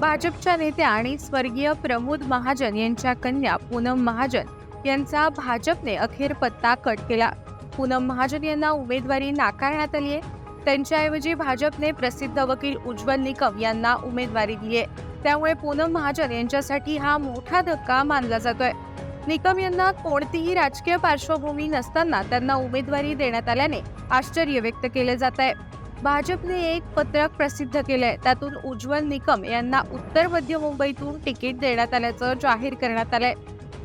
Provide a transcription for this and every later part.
भाजपच्या नेत्या आणि स्वर्गीय प्रमोद महाजन यांच्या कन्या पूनम महाजन यांचा भाजपने अखेर पत्ता कट केला. पूनम महाजन यांना उमेदवारी नाकारण्यात आली आहे. त्यांच्याऐवजी भाजपने प्रसिद्ध वकील उज्ज्वल निकम यांना उमेदवारी दिली आहे. त्यामुळे पूनम महाजन यांच्यासाठी हा मोठा धक्का मानला जातोय. निकम यांना कोणतीही राजकीय पार्श्वभूमी नसताना त्यांना उमेदवारी देण्यात आल्याने आश्चर्य व्यक्त केले जात आहे. भाजपने एक पत्रक प्रसिद्ध केलंय. त्यातून उज्ज्वल निकम यांना उत्तर मध्य मुंबईतून तिकीट देण्यात आल्याचं जाहीर करण्यात आलंय.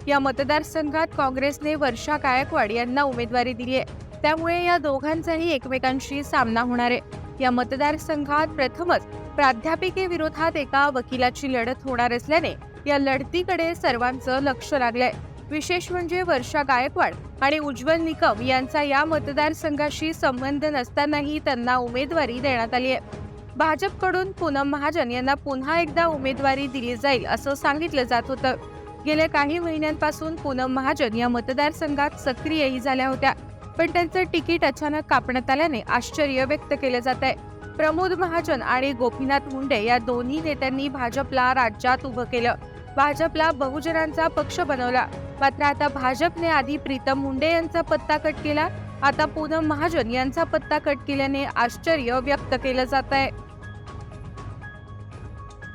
या मतदारसंघात काँग्रेसने वर्षा गायकवाड यांना उमेदवारी दिली आहे. त्यामुळे या दोघांचाही एकमेकांशी सामना होणार आहे. या मतदारसंघात प्रथमच प्राध्यापिकेविरोधात एका वकिलाची लढत होणार असल्याने या लढतीकडे सर्वांचं लक्ष लागलंय. विशेष म्हणजे वर्षा गायकवाड आणि उज्ज्वल निकम यांचा या मतदारसंघाशी संबंध नसतानाही त्यांना उमेदवारी देण्यात आली आहे. भाजपकडून पूनम महाजन यांना पुन्हा एकदा उमेदवारी दिली जाईल असं सांगितलं जात होतं. गेल्या काही महिन्यांपासून पूनम महाजन या मतदारसंघात सक्रियही झाल्या होत्या पण त्यांचं तिकीट अचानक कापण्यात आल्याने आश्चर्य व्यक्त केलं जात आहे. प्रमोद महाजन आणि गोपीनाथ मुंडे या दोन्ही नेत्यांनी भाजपला राज्यात उभं केलं. भाजपला बहुजनांचा पक्ष बनवला. मात्र आता भाजपने आधी प्रीतम मुंडे यांचा पत्ता कट केला. आता पूनम महाजन यांचा पत्ता कट केल्याने आश्चर्य व्यक्त केलं जात आहे.